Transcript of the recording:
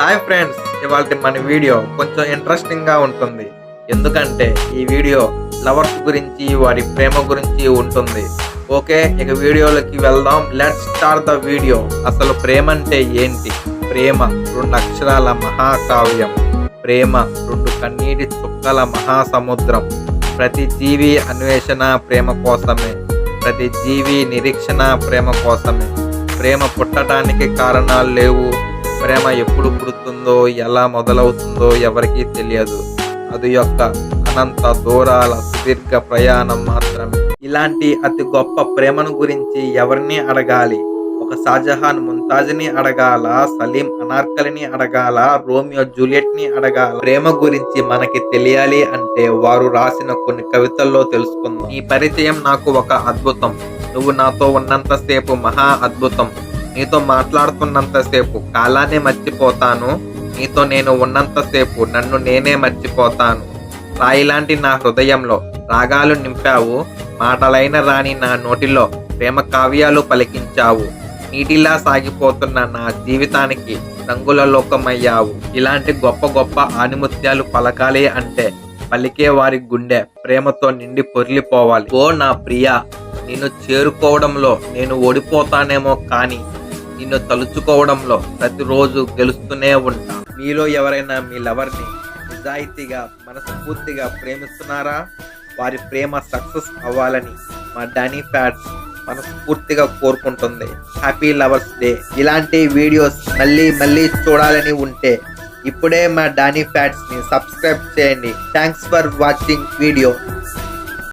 Hi friends ఇవాళ మన video కొంచెం ఇంట్రెస్టింగ్గా ఉంటుంది. ఎందుకంటే ఈ వీడియో లవర్స్ గురించి వారి ప్రేమ గురించి ఉంటుంది. ఓకే ఇక వీడియోలోకి వెళ్దాం. లెట్స్ స్టార్ట్ ద వీడియో అసలు ప్రేమ అంటే ఏంటి? ప్రేమ రెండు అక్షరాల మహాకావ్యం. ప్రేమ రెండు కన్నీటి చుక్కల మహాసముద్రం. ప్రతి జీవి అన్వేషణ ప్రేమ కోసమే. ప్రతి జీవి నిరీక్షణ ప్రేమ కోసమే. ప్రేమ పుట్టడానికి కారణాలు లేవు. ప్రేమ ఎప్పుడు పుడుతుందో ఎలా మొదలవుతుందో ఎవరికీ తెలియదు. అది యొక్క అనంత దూరాల సుదీర్ఘ ప్రయాణం మాత్రమే. ఇలాంటి అతి గొప్ప ప్రేమను గురించి ఎవరిని అడగాలి? ఒక షాజహాన్ ముంతాజ్ని అడగాల? సలీం అనార్కలిని అడగాల? రోమియో జూలియట్ని అడగాల? ప్రేమ గురించి మనకి తెలియాలి అంటే వారు రాసిన కొన్ని కవితల్లో తెలుసుకుందాం. ఈ పరిచయం నాకు ఒక అద్భుతం. నువ్వు నాతో ఉన్నంతసేపు మహా అద్భుతం. నీతో మాట్లాడుతున్నంతసేపు కాలాన్ని మర్చిపోతాను. నీతో నేను ఉన్నంతసేపు నన్ను నేనే మర్చిపోతాను. రాయిలాంటి నా హృదయంలో రాగాలు నింపావు. మాటలైన రాని నా నోటిలో ప్రేమ కావ్యాలు పలికించావు. నీటిలా సాగిపోతున్న నా జీవితానికి రంగుల లోకమయ్యావు. ఇలాంటి గొప్ప గొప్ప ఆనిముత్యాలు పలకాలి అంటే పలికే వారి గుండె ప్రేమతో నిండి పొర్లిపోవాలి. ఓ నా ప్రియా నిన్ను చేరుకోవడంలో నేను ఓడిపోతానేమో కానీ నిన్ను తలుచుకోవడంలో ప్రతిరోజు గెలుస్తూనే ఉంటా. మీలో ఎవరైనా మీ లవర్ని నిజాయితీగా మనస్ఫూర్తిగా ప్రేమిస్తున్నారా? వారి ప్రేమ సక్సెస్ అవ్వాలని మా డానీ ఫ్యాట్స్ మనస్ఫూర్తిగా కోరుకుంటుంది. Happy lovers day. ఇలాంటి వీడియోస్ మళ్ళీ మళ్ళీ చూడాలని ఉంటే ఇప్పుడే మా డానీ ఫ్యాట్స్ని సబ్స్క్రైబ్ చేయండి. Thanks for watching video.